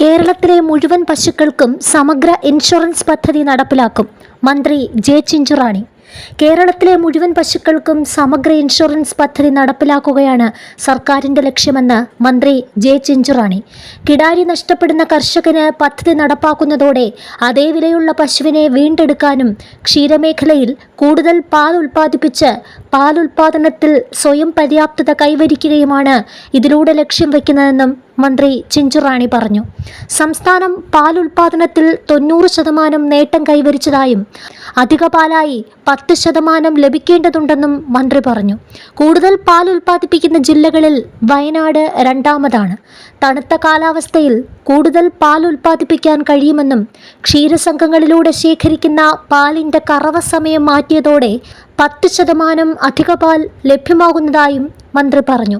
കേരളത്തിലെ മുഴുവൻ പശുക്കൾക്കും സമഗ്ര ഇൻഷുറൻസ് പദ്ധതി നടപ്പിലാക്കും. മന്ത്രി ജെ ചിഞ്ചുറാണി. കേരളത്തിലെ മുഴുവൻ പശുക്കൾക്കും സമഗ്ര ഇൻഷുറൻസ് പദ്ധതി നടപ്പിലാക്കുകയാണ് സർക്കാരിന്റെ ലക്ഷ്യമെന്ന് മന്ത്രി ജെ ചിഞ്ചുറാണി. കിടാരി നഷ്ടപ്പെടുന്ന കർഷകന് പദ്ധതി നടപ്പാക്കുന്നതോടെ അതേ വിലയുള്ള പശുവിനെ വീണ്ടെടുക്കാനും ക്ഷീരമേഖലയിൽ കൂടുതൽ പാൽ ഉൽപ്പാദിപ്പിച്ച് പാൽ ഉൽപ്പാദനത്തിൽ സ്വയം പര്യാപ്തത കൈവരിക്കുകയുമാണ് ഇതിലൂടെ ലക്ഷ്യം വയ്ക്കുന്നതെന്നും മന്ത്രി ചിഞ്ചുറാണി പറഞ്ഞു. സംസ്ഥാനം പാൽ ഉൽപാദനത്തിൽ തൊണ്ണൂറ് ശതമാനം നേട്ടം കൈവരിച്ചതായും അധിക പാലായി പത്ത് ശതമാനം ലഭിക്കേണ്ടതുണ്ടെന്നും മന്ത്രി പറഞ്ഞു. കൂടുതൽ പാൽ ഉൽപ്പാദിപ്പിക്കുന്ന ജില്ലകളിൽ വയനാട് രണ്ടാമതാണ്. തണുത്ത കാലാവസ്ഥയിൽ കൂടുതൽ പാൽ ഉൽപ്പാദിപ്പിക്കാൻ കഴിയുമെന്നും ക്ഷീരസംഘങ്ങളിലൂടെ ശേഖരിക്കുന്ന പാലിന്റെ കറവ സമയം മാറ്റിയതോടെ പത്ത് ശതമാനം അധിക പാൽ ലഭ്യമാകുന്നതായും മന്ത്രി പറഞ്ഞു.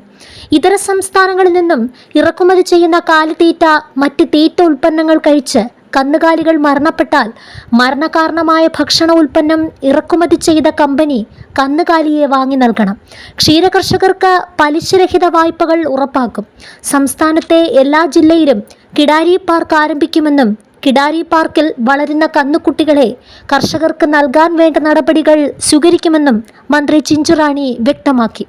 ഇതര സംസ്ഥാനങ്ങളിൽ നിന്നും ഇറക്കുമതി ചെയ്യുന്ന കാലിത്തീറ്റ മറ്റ് തീറ്റ ഉൽപ്പന്നങ്ങൾ കഴിച്ച് കന്നുകാലികൾ മരണപ്പെട്ടാൽ മരണകാരണമായ ഭക്ഷണ ഉൽപ്പന്നം ഇറക്കുമതി ചെയ്ത കമ്പനി കന്നുകാലിയെ വാങ്ങി നൽകണം. ക്ഷീരകർഷകർക്ക് പലിശരഹിത വായ്പകൾ ഉറപ്പാക്കും. സംസ്ഥാനത്തെ എല്ലാ ജില്ലയിലും കിടാരി പാർക്ക് ആരംഭിക്കുമെന്നും കിടാരി പാർക്കിൽ വളരുന്ന കന്നുകുട്ടികളെ കർഷകർക്ക് നൽകാൻ വേണ്ട നടപടികൾ സ്വീകരിക്കുമെന്നും മന്ത്രി ചിഞ്ചുറാണി വ്യക്തമാക്കി.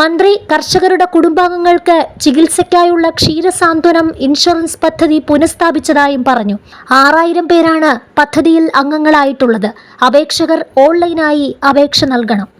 മന്ത്രി കർഷകരുടെ കുടുംബാംഗങ്ങൾക്ക് ചികിത്സയ്ക്കായുള്ള ക്ഷീരസാന്ത്വനം ഇൻഷുറൻസ് പദ്ധതി പുനഃസ്ഥാപിച്ചതായും പറഞ്ഞു. ആറായിരം പേരാണ് പദ്ധതിയിൽ അംഗങ്ങളായിട്ടുള്ളത്. അപേക്ഷകർ ഓൺലൈനായി അപേക്ഷ നൽകണം.